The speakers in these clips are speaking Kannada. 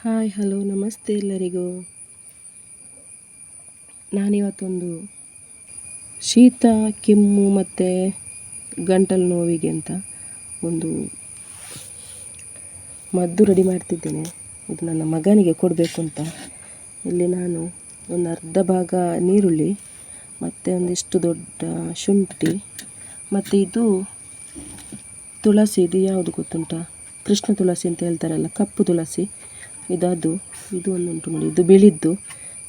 ಹಾಯ್, ಹಲೋ, ನಮಸ್ತೆ ಎಲ್ಲರಿಗೂ. ನಾನಿವತ್ತೊಂದು ಶೀತ, ಕೆಮ್ಮು ಮತ್ತು ಗಂಟಲು ನೋವಿಗೆ ಅಂತ ಒಂದು ಮದ್ದು ರೆಡಿ ಮಾಡ್ತಿದ್ದೇನೆ. ಇದು ನನ್ನ ಮಗನಿಗೆ ಕೊಡಬೇಕು ಅಂತ. ಇಲ್ಲಿ ನಾನು ಒಂದು ಅರ್ಧ ಭಾಗ ನೀರುಳ್ಳಿ, ಮತ್ತು ಒಂದಿಷ್ಟು ದೊಡ್ಡ ಶುಂಠಿ, ಮತ್ತು ಇದು ತುಳಸಿ, ಇದು ಯಾವುದು ಗೊತ್ತುಂಟ? ಕೃಷ್ಣ ತುಳಸಿ ಅಂತ ಹೇಳ್ತಾರಲ್ಲ, ಕಪ್ಪು ತುಳಸಿ. ಇದದು ಇದು ಒಂದು ಉಂಟು ನೋಡಿ, ಇದು ಬಿಳಿದ್ದು.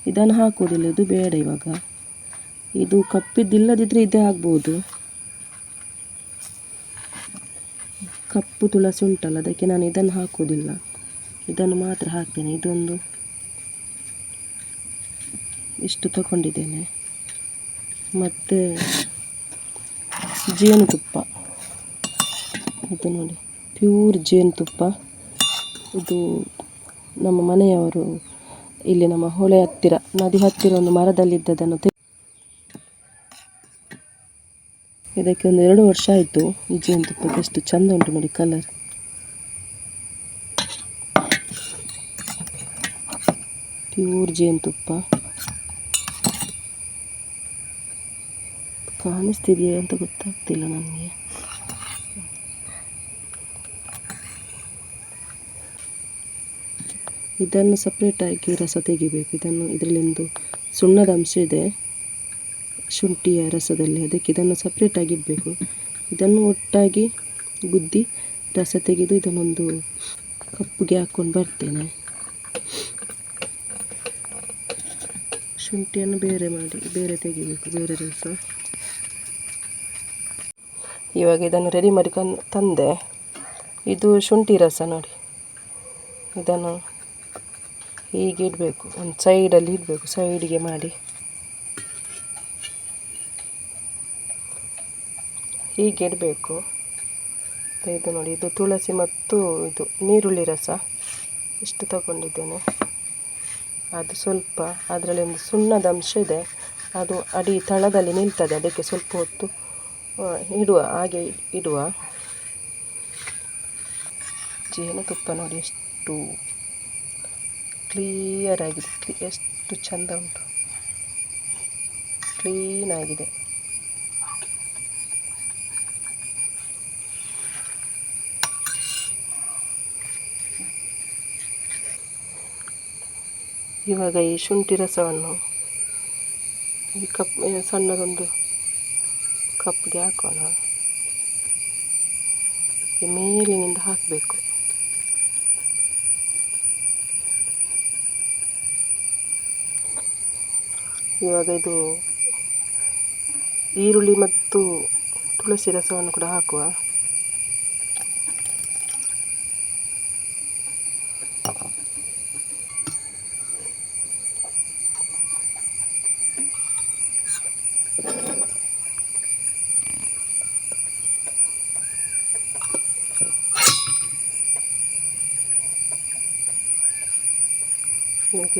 ಇದನ್ನು ಹಾಕೋದಿಲ್ಲ ಇದು ಬೇಡ ಇವಾಗ. ಇದು ಕಪ್ಪಿದ್ದಿಲ್ಲದಿದ್ದರೆ ಇದೇ ಆಗ್ಬೋದು. ಕಪ್ಪು ತುಳಸಿ ಉಂಟಲ್ಲ, ಅದಕ್ಕೆ ನಾನು ಇದನ್ನು ಹಾಕೋದಿಲ್ಲ ಇದನ್ನು ಮಾತ್ರ ಹಾಕ್ತೇನೆ. ಇದೊಂದು ಇಷ್ಟು ತಗೊಂಡಿದ್ದೇನೆ. ಮತ್ತು ಜೇನುತುಪ್ಪ. ಇದು ನೋಡಿ, ಪ್ಯೂರ್ ಜೇನುತುಪ್ಪ. ಇದು ನಮ್ಮ ಮನೆಯವರು ಇಲ್ಲಿ ನಮ್ಮ ಹೊಳೆ ಹತ್ತಿರ, ನದಿ ಹತ್ತಿರ ಒಂದು ಮರದಲ್ಲಿದ್ದದನ್ನು ಇದಕ್ಕೆ ಒಂದು ಎರಡು ವರ್ಷ ಆಯಿತು. ಈ ಜೇನುತುಪ್ಪಕ್ಕೆ ಎಷ್ಟು ಚಂದ ಉಂಟು ನೋಡಿ ಕಲರ್ ಪ್ಯೂರ್ ಜೇನುತುಪ್ಪ. ಕಾಣಿಸ್ತಿದೆಯಾ ಅಂತ ಗೊತ್ತಾಗ್ತಿಲ್ಲ ನನಗೆ. ಇದನ್ನು ಸಪ್ರೇಟಾಗಿ ರಸ ತೆಗಿಬೇಕು. ಇದನ್ನು ಇದರಲ್ಲಿಂದು ಸುಣ್ಣದ ಅಂಶ ಇದೆ. ಶುಂಠಿಯ ರಸದಲ್ಲಿ ಅದಕ್ಕೆ ಇದನ್ನು ಸಪ್ರೇಟಾಗಿ ಇಡಬೇಕು. ಇದನ್ನು ಒಟ್ಟಾಗಿ ಗುದ್ದಿ ರಸ ತೆಗೆದು ಇದನ್ನೊಂದು ಕಪ್ಪಿಗೆ ಹಾಕ್ಕೊಂಡು ಬರ್ತೇನೆ. ಶುಂಠಿಯನ್ನು ಬೇರೆ ಮಾಡಿ, ಬೇರೆ ತೆಗಿಬೇಕು, ಬೇರೆ ರಸ. ಇವಾಗ ಇದನ್ನು ರೆಡಿ ಮಾಡಿ ಕನ್ ತಂದೆ. ಇದು ಶುಂಠಿ ರಸ ನೋಡಿ. ಇದನ್ನು ಹೀಗೆ ಇಡಬೇಕು. ಒಂದು ಸೈಡಲ್ಲಿ ಇಡಬೇಕು. ಸೈಡಿಗೆ ಮಾಡಿ. ಹೀಗೆ ಇಡಬೇಕು. ಇದು ನೋಡಿ, ಇದು ತುಳಸಿ ಮತ್ತು ಇದು ನೀರುಳ್ಳಿ ರಸ. ಇಷ್ಟು ತಗೊಂಡಿದ್ದೇನೆ. ಅದು ಸ್ವಲ್ಪ ಅದರಲ್ಲಿ ಒಂದು ಸುಣ್ಣದ ಅಂಶ ಇದೆ. ಅದು ಅಡಿ ತಳದಲ್ಲಿ ನಿಲ್ತದೆ. ಅದಕ್ಕೆ ಸ್ವಲ್ಪ ಹೊತ್ತು ಇಡುವ, ಹಾಗೆ ಇಡುವ. ಜೇನುತುಪ್ಪ ನೋಡಿ, ಎಷ್ಟು ಕ್ಲಿಯರ್ ಆಗಿದೆ. ಎಷ್ಟು ಚಂದ ಉಂಟು. ಕ್ಲೀನ್ ಆಗಿದೆ. ಇವಾಗ ಈ ಶುಂಠಿ ರಸವನ್ನು ಈ ಕಪ್ ಸಣ್ಣದೊಂದು ಕಪ್ಗೆ ಹಾಕೋಣ. ಈ ಮೇಲಿನಿಂದ ಹಾಕಬೇಕು. ಇವಾಗ ಇದು ಈರುಳ್ಳಿ ಮತ್ತು ತುಳಸಿ ರಸವನ್ನು ಕೂಡ ಹಾಕುವ.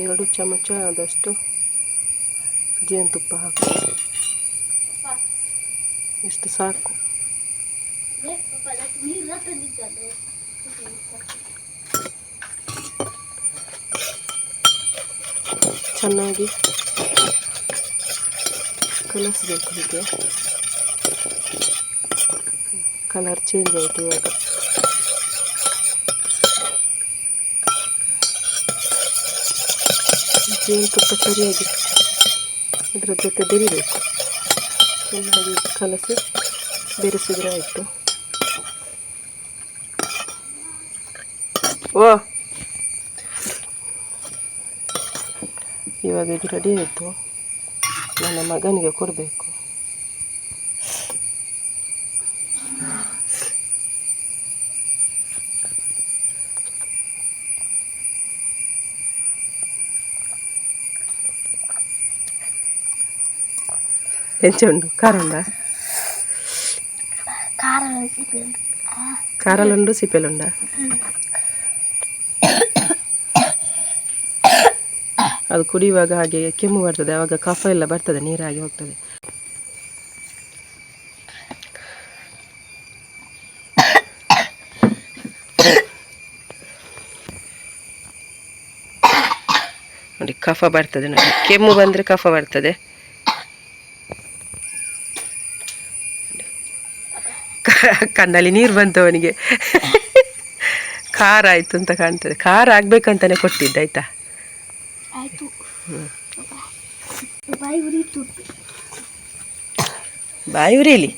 ಎರಡು ಚಮಚ ಆದಷ್ಟು ಜೇನುತುಪ್ಪ ಹಾಕು. ಎಷ್ಟು ಸಾಕು? ಚೆನ್ನಾಗಿ ಕಲಿಸ್ಬೇಕು ಹೀಗೆ. ಕಲರ್ ಚೇಂಜ್ ಆಯಿತು ಇವಾಗ. ಜೇನುತುಪ್ಪ ಸರಿಯಾಗಿ ಅದರ ಜೊತೆ ಬೆರಿಬೇಕು. ಚೆನ್ನಾಗಿ ಕಲಸಿ ಬೆರೆಸಿದ್ರೆ ಆಯಿತು. ಓ! ಇವಾಗ ಇದು ರೆಡಿ ಆಯಿತು. ನನ್ನ ಮಗನಿಗೆ ಕೊಡಬೇಕು. ಉಂಡು ಖಾರ ಉಂಡಾ ಖಾರಲುಂಡು ಸಿಪ್ಪೆಲುಂಡ ಅದು ಕುಡಿಯುವಾಗ ಹಾಗೆ ಕೆಮ್ಮು ಬರ್ತದೆ. ಆವಾಗ ಕಫ ಎಲ್ಲ ಬರ್ತದೆ ನೀರಾಗಿ ಹೋಗ್ತದೆ. ನೋಡಿ ಕಫ ಬರ್ತದೆ ನೋಡಿ. ಕೆಮ್ಮು ಬಂದರೆ ಕಫ ಬರ್ತದೆ. ಕಣ್ಣಲ್ಲಿ ನೀರು ಬಂತು ಅವನಿಗೆ. ಖಾರ ಆಯ್ತು ಅಂತ ಕಾಣ್ತದೆ. ಖಾರ ಆಗ್ಬೇಕಂತಾನೆ ಕೊಟ್ಟಿದ್ದೆ ಆಯ್ತಾ? ಬಾಯಿ ಉರಿಲಿ?